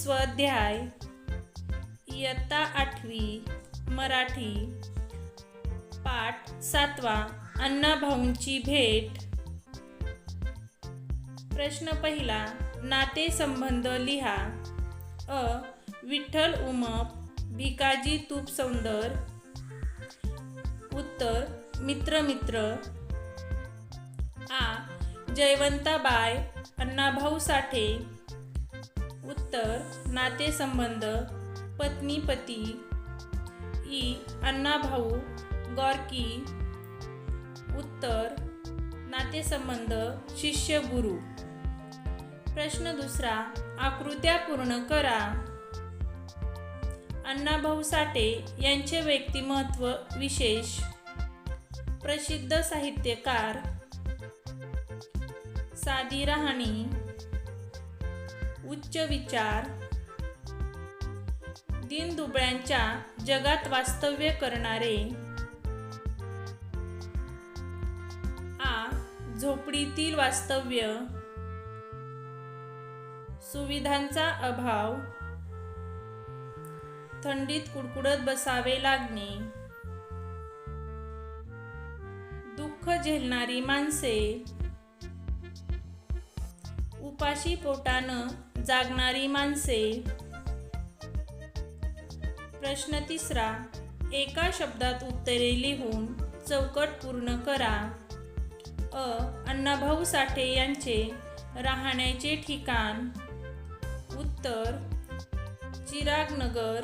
स्वाध्याय इयत्ता आठवी मराठी पाठ सातवा अण्णाभाऊंची भेट. प्रश्न पहिला नातेसंबंध लिहा. अ विठ्ठल उमप भिकाजी तूप सौंदर. उत्तर मित्र मित्र. आ जयवंताबाय अण्णाभाऊ साठे. उत्तर नातेसंबंध पत्नी पती ई अण्णाभाऊ गॉर्की उत्तर नातेसंबंध शिष्य गुरु. प्रश्न दुसरा आकृत्या पूर्ण करा. अण्णाभाऊ साठे यांचे व्यक्तिमत्व विशेष. प्रसिद्ध साहित्यकार साधी राहणी. उच्च विचार दिनदुबळ्यांच्या जगात वास्तव्य करणारे आ झोपडीतील वास्तव्य सुविधांचा अभाव थंडीत कुडकुडत बसावे लागणे दुःख झेलणारी माणसे उपाशी पोटानं जागणारी माणसे. प्रश्न तिसरा एका शब्दात उत्तरे लिहून चौकट पूर्ण करा. अ. अण्णाभाऊ साठे यांचे राहण्याचे ठिकाण. उत्तर चिरागनगर.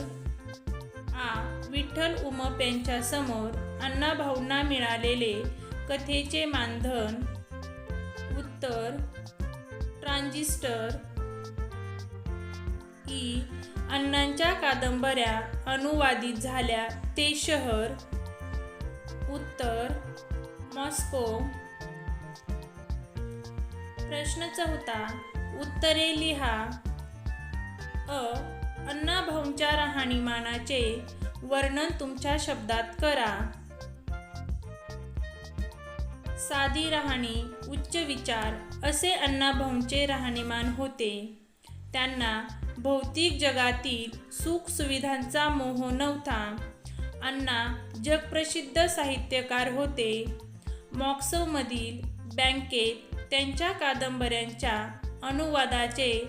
आ. विठ्ठल उमप यांच्यासमोर अण्णाभाऊंना मिळालेले कथेचे मानधन. उत्तर ट्रान्झिस्टर की अण्णांच्या कादंबऱ्या अनुवादित झाल्या ते शहर उत्तर मॉस्को. प्रश्न चौथा उत्तरे लिहा. अ अण्णाभाऊंच्या राहणीमानाचे वर्णन तुमच्या शब्दात करा. साधी राहणी उच्च विचार असे अण्णाभाऊंचे राहणीमान होते. त्यांना भौतिक जगातील सुख सुविधांचा मोह नव्हता. अण्णा जगप्रसिद्ध साहित्यकार होते. मॉक्सोमधील बँकेत त्यांच्या कादंबऱ्यांच्या अनुवादाचे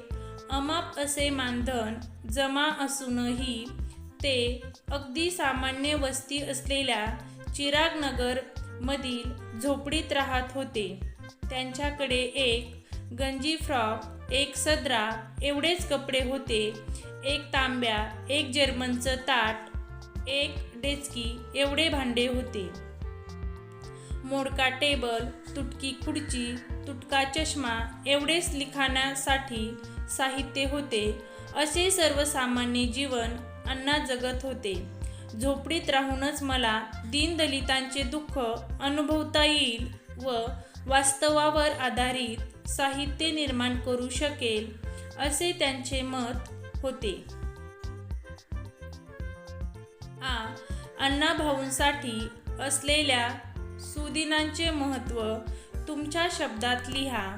अमाप असे मानधन जमा असूनही ते अगदी सामान्य वस्ती असलेल्या चिरागनगरमधील झोपडीत राहत होते. त्यांच्याकडे एक गंजी फ्रॉक एक सदरा एवढेच कपडे होते. एक तांब्या एक जर्मनचं ताट एक डेचकी एवढे भांडे होते. मोडका टेबल तुटकी खुर्ची तुटका चष्मा एवढेच लिखाणासाठी साहित्य होते. असे सर्वसामान्य जीवन अण्णा जगत होते. झोपडीत राहूनच मला दीनदलितांचे दुःख अनुभवता येईल व वास्तवावर आधारित साहित्य निर्माण करू शकेल असे त्यांचे मत होते. आ. अण्णाभाऊंसाठी असलेल्या सुदिनांचे महत्त्व तुमच्या शब्दात लिहा.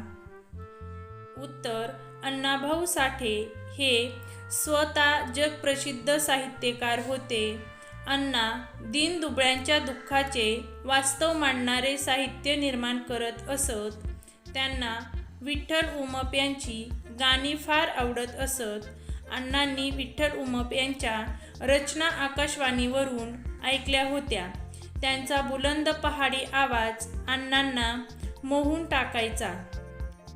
उत्तर अण्णाभाऊ साठे हे स्वतः जगप्रसिद्ध साहित्यकार होते. अण्णा दीनदुबळ्यांच्या दुःखाचे वास्तव मांडणारे साहित्य निर्माण करत असत. त्यांना विठ्ठल उमप यांची गाणी फार आवडत असत. अण्णांनी विठ्ठल उमप यांच्या रचना आकाशवाणीवरून ऐकल्या होत्या. त्यांचा बुलंद पहाडी आवाज अण्णांना मोहून टाकायचा.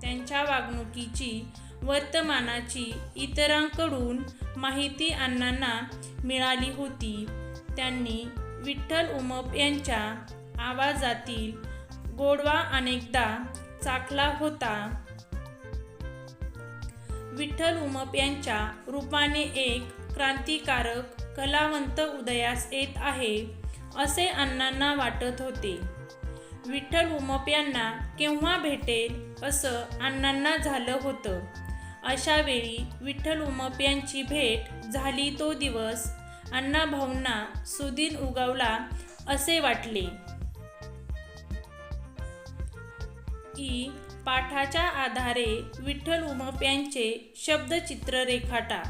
त्यांच्या वागणुकीची वर्तमानाची इतरांकडून माहिती अण्णांना मिळाली होती. त्यांनी विठ्ठल उमप यांच्या आवाजातील गोडवा अनेकदा चाकला होता. विठ्ठल उमप यांच्या रूपाने एक क्रांतिकारक कलावंत उदयास येत आहे असे अण्णांना वाटत होते. विठ्ठल उमप यांना केव्हा भेटेल असं अण्णांना झालं होतं. अशा वेळी विठ्ठल उमप यांची भेट झाली तो दिवस अण्णाभाऊंना सुदिन उगवला असे वाटले. की पाठाच्या आधारे विठ्ठल उमप यांचे शब्दचित्र रेखाटा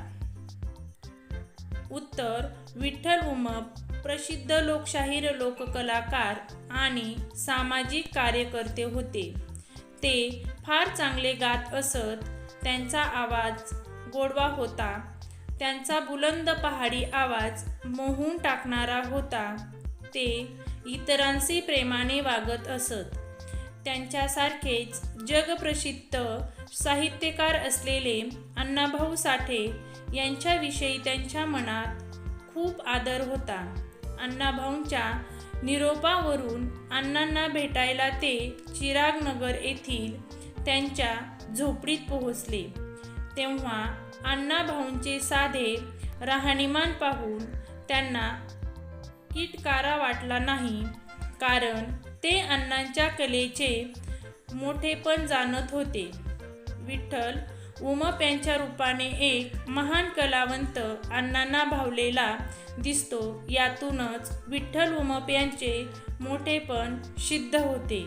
उत्तर विठ्ठल उमप प्रसिद्ध लोकशाहीर लोककलाकार आणि सामाजिक कार्यकर्ते होते. ते फार चांगले गात असत त्यांचा आवाज गोडवा होता त्यांचा बुलंद पहाडी आवाज मोहून टाकणारा होता ते इतरांशी प्रेमाने वागत असत. त्यांच्यासारखेच जगप्रसिद्ध साहित्यकार असलेले अण्णाभाऊ साठे यांच्याविषयी त्यांच्या मनात खूप आदर होता. अण्णाभाऊंच्या निरोपावरून अण्णांना भेटायला ते चिरागनगर येथील त्यांच्या झोपडीत पोहोचले. तेव्हा अण्णाभाऊंचे साधे राहणीमान पाहून त्यांना किटकारा वाटला नाही. कारण ते अण्णांच्या कलेचे मोठेपण जाणत होते. विठ्ठल उमप यांच्या रूपाने एक महान कलावंत अण्णांना भावलेला दिसतो. यातूनच विठ्ठल उमप यांचे मोठेपण सिद्ध होते.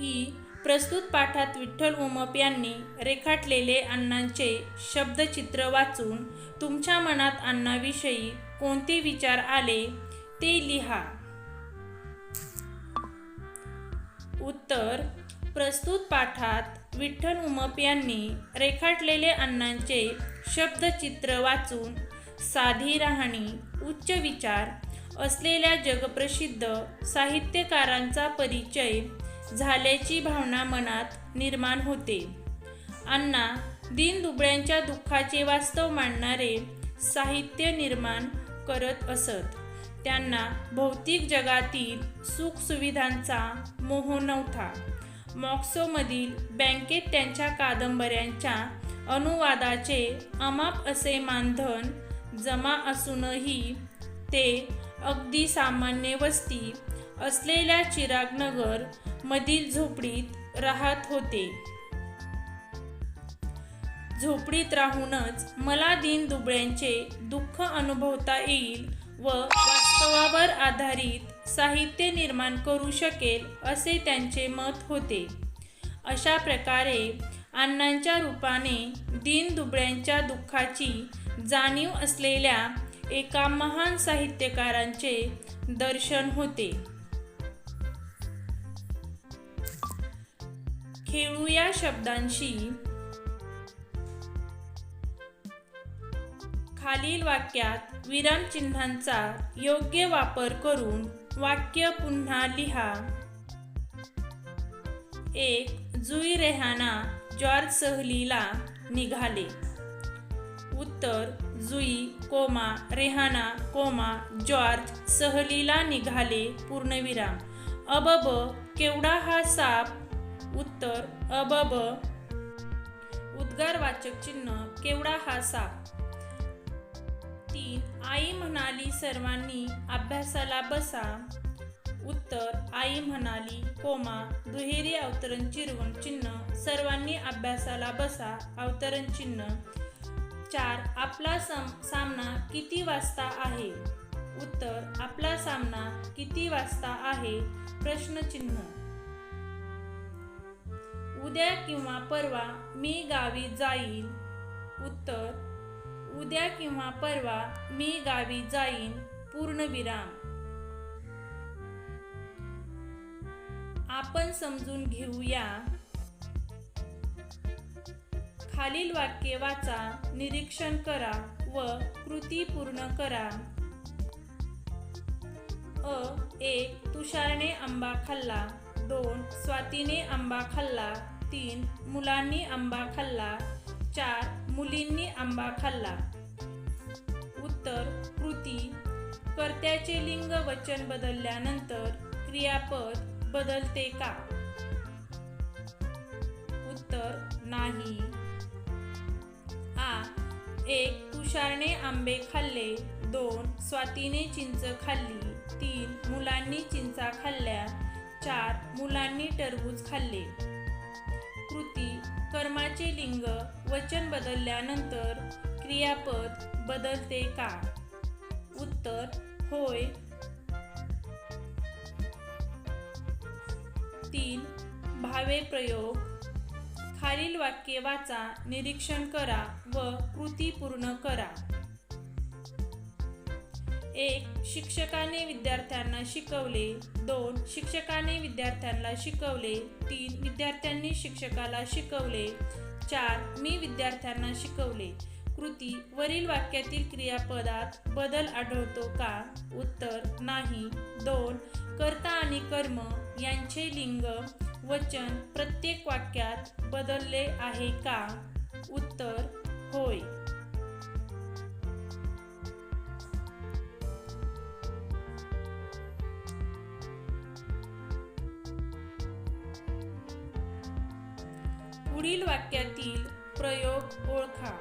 ई प्रस्तुत पाठात विठ्ठल उमप यांनी रेखाटलेले अण्णांचे शब्दचित्र वाचून तुमच्या मनात अण्णाविषयी कोणते विचार आले? ते लिहा. उत्तर. प्रस्तुत पाठात विठ्ठल उमप यांनी रेखाटलेले अण्णांचे शब्दचित्र वाचून साधी राहणी उच्च विचार असलेल्या जगप्रसिद्ध साहित्यकारांचा परिचय झाल्याची भावना मनात निर्माण होते. अण्णा दीनदुबळ्यांच्या दुःखाचे वास्तव मांडणारे साहित्य निर्माण करत असत. त्यांना भौतिक जगातील सुखसुविधांचा मोह नव्हता. मॉक्सोमधील बँकेत त्यांच्या कादंबऱ्यांच्या अनुवादाचे अमाप असे मानधन जमा असूनही ते अगदी सामान्य वस्ती असलेल्या चिरागनगर मधील झोपडीत राहत होते. झोपडीत राहूनच मला दिन दुबळ्यांचे दुःख अनुभवता येईल व वास्तवावर आधारित साहित्य निर्माण करू शकेल असे त्यांचे मत होते. अशा प्रकारे अण्णांच्या रूपाने दीन दुबळ्यांच्या दुःखाची जाणीव असलेल्या एका महान साहित्यकारांचे दर्शन होते. खेळू या शब्दांशी खालील वाक्यात विरामचिन्हांचा योग्य वापर करून वाक्य पुन्हा लिहा. एक जुई रेहाना जॉर्ज सहलीला निघाले. उत्तर Jui comma Rehana comma George सहलीला निघाले पूर्णविराम. अबब केवढा हा साप? उत्तर अबब. उद्गारवाचक चिन्ह केवढा हा साप? तीन आई म्हणाली सर्वांनी अभ्यासाला बसा. उत्तर आई म्हणाली कोमा दुहेरी अवतरण चिरवण चिन्ह सर्वांनी अभ्यासाला बसा अवतरण चिन्ह. चार आपला सम सामना किती वाजता आहे? उत्तर आपला सामना किती वाजता आहे? प्रश्नचिन्ह उद्या किंवा परवा मी गावी जाईल. उत्तर उद्या किंवा परवा मी गावी जाईन पूर्णविराम आपण समजून घेऊया. खालील वाक्य वाचा निरीक्षण करा व कृती पूर्ण करा. अ एक तुषारने आंबा खाल्ला. दोन स्वातीने आंबा खाल्ला. तीन मुलांनी आंबा खाल्ला. चार मुलींनी आंबा खाल्ला. उत्तर कृती. कर्त्याचे लिंग वचन बदलल्यानंतर क्रियापद बदलते का? उत्तर नाही. आ. एक तुषारने आंबे खाल्ले. दोन स्वातीने चिंच खाल्ली. तीन मुलांनी चिंचा खाल्ल्या. चार मुलांनी टरबूज खाल्ले. कृती. कर्माचे लिंग वचन बदलल्यानंतर क्रियापद बदलते का? उत्तर होय. तीन भावे प्रयोग. खालील वाक्ये वाचा निरीक्षण करा व कृती पूर्ण करा. एक शिक्षकाने विद्यार्थ्यांना शिकवले. दोन शिक्षकाने विद्यार्थ्यांना शिकवले. तीन विद्यार्थ्यांनी शिक्षकाला शिकवले. चार मी विद्यार्थ्यांना शिकवले. कृती वरील वाक्यातील क्रियापदात बदल आढळतो का? उत्तर नाही. दोन कर्ता आणि कर्म यांचे लिंग वचन प्रत्येक वाक्यात बदलले आहे का? उत्तर होय. पुढील वाक्यातील प्रयोग ओळखा.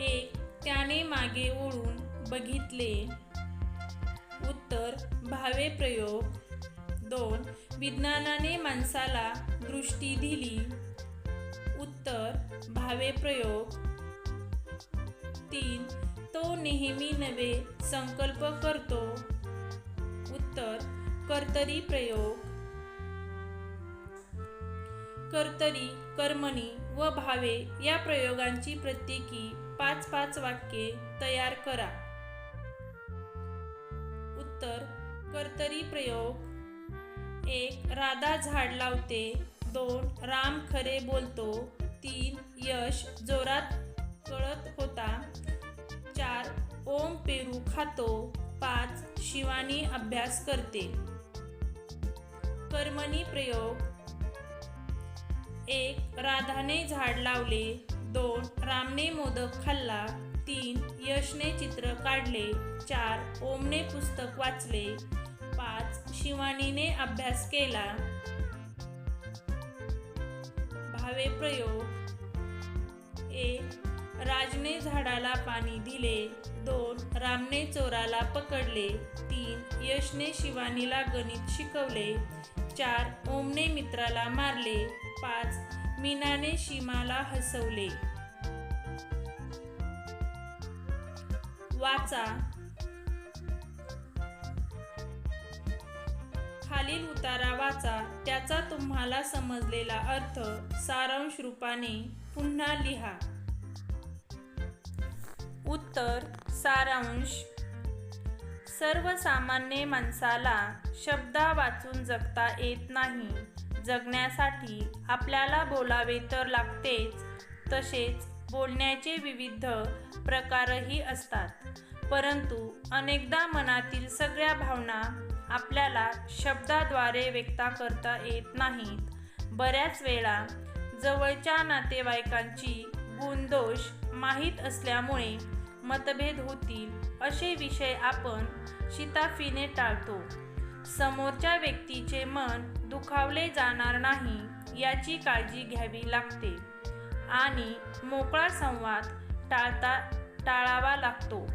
एक त्याने मागे ओळून बघितले. उत्तर भावे प्रयोग. दोन विज्ञानाने माणसाला दृष्टी दिली. उत्तर भावे प्रयोग. तीन तो नेहमी नवे संकल्प करतो. उत्तर कर्तरी प्रयोग. कर्तरी कर्मणी व भावे या प्रयोगांची प्रत्येकी पाच पाच वाक्ये तयार करा. उत्तर कर्तरी प्रयोग. एक राधा झाड लावते. दोन राम खरे बोलतो. तीन यश जोरात कळत होता. चार ओम पेरू खातो. पाच शिवानी अभ्यास करते. कर्मणी प्रयोग. एक राधाने झाड लावले. दोन रामने मोदक खाल्ला. तीन यशने चित्र काढले. चार ओमने पुस्तक वाचले. पाच शिवानीने अभ्यास केला. भावे प्रयोग. एक राजने झाडाला पाणी दिले. दोन रामने चोराला पकडले. तीन यशने शिवानीला गणित शिकवले. चार ओमने मित्राला मारले. पाच मीनाने सीमाला हसवले. वाचा. खालील उतारा वाचा. त्याचा तुम्हाला समजलेला अर्थ सारांश रूपाने पुन्हा लिहा. उत्तर सारांश. सर्वसामान्य माणसाला शब्दा वाचून जगता येत नाही. जगण्यासाठी आपल्याला बोलावे तर लागतेच. तसेच बोलण्याचे विविध प्रकारही असतात. परंतु अनेकदा मनातील सगळ्या भावना आपल्याला शब्दाद्वारे व्यक्त करता येत नाहीत. बऱ्याच वेळा जवळच्या नातेवाईकांची गुणदोष माहीत असल्यामुळे मतभेद होतील असे विषय आपण शिताफीने टाळतो. समोरच्या व्यक्तीचे मन दुखावले जाणार नाही याची काळजी घ्यावी लागते आणि मोकळा संवाद टाळता टाळावा लागतो.